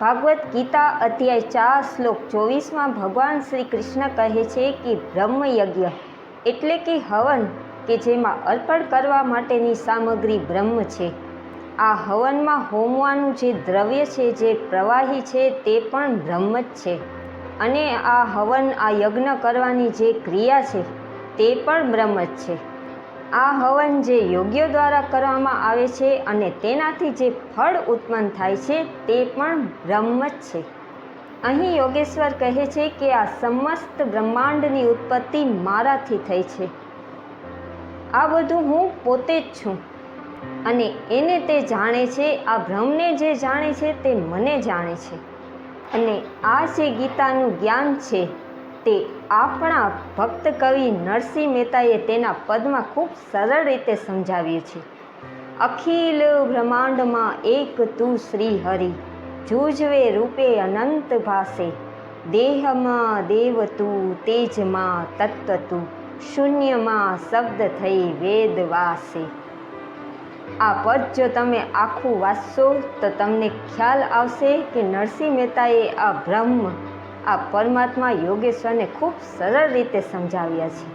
ભાગવત ગીતા અધ્યાય ચાર શ્લોક ચોવીસમાં ભગવાન શ્રી કૃષ્ણ કહે છે કે બ્રહ્મયજ્ઞ એટલે કે હવન, કે જેમાં અર્પણ કરવા માટેની સામગ્રી બ્રહ્મ છે. આ હવનમાં હોમવાનું જે દ્રવ્ય છે, જે પ્રવાહી છે, તે પણ બ્રહ્મ જ છે. અને આ હવન, આ યજ્ઞ કરવાની જે ક્રિયા છે, તે પણ બ્રહ્મ જ છે. આ હવન જે યોગ્ય દ્વારા કરવામાં આવે છે અને તેનાથી જે ફળ ઉત્પન્ન થાય છે તે પણ બ્રહ્મ જ છે. અહીં યોગેશ્વર કહે છે કે આ સમસ્ત બ્રહ્માંડની ઉત્પત્તિ મારાથી થઈ છે. આ બધું હું પોતે જ છું અને એને તે જાણે છે, આ બ્રહ્મને જે જાણે છે તે મને જાણે છે. અને આ જે ગીતાનું જ્ઞાન છે તે આપણા ભક્ત કવિ નરસિંહ મહેતાએ તેના પદમાં ખૂબ સરળ રીતે સમજાવ્યું છે. અખિલ બ્રહ્માંડમાં એક તું શ્રી હરિ, જૂજવે રૂપે અનંત ભાસે. દેહમાં દેવ તું, તેજમાં તત્વ તું, શૂન્યમાં શબ્દ થઈ વેદ વાસે. આ પદ જો તમે આખું વાંચશો તો તમને ખ્યાલ આવશે કે નરસિંહ મહેતાએ આ બ્રહ્મ આ પરમાત્મા યોગેશ્વરને ખૂબ સરળ રીતે સમજાવ્યા છે.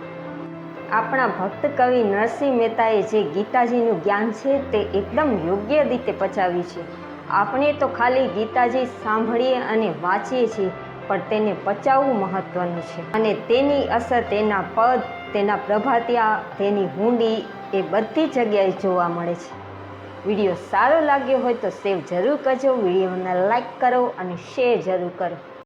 આપણા ભક્ત કવિ નરસિંહ મહેતાએ જે ગીતાજીનું જ્ઞાન છે તે એકદમ યોગ્ય રીતે પચાવ્યું છે. આપણે તો ખાલી ગીતાજી સાંભળીએ અને વાંચીએ છીએ, પણ તેને પચાવવું મહત્વનું છે. અને તેની અસર તેના પદ, તેના પ્રભાતિયા, તેની હુંડી એ બધી જગ્યાએ જોવા મળે છે. વીડિયો સારો લાગ્યો હોય તો સેવ જરૂર કરજો, વિડીયોને લાઈક કરો અને શેર જરૂર કરો.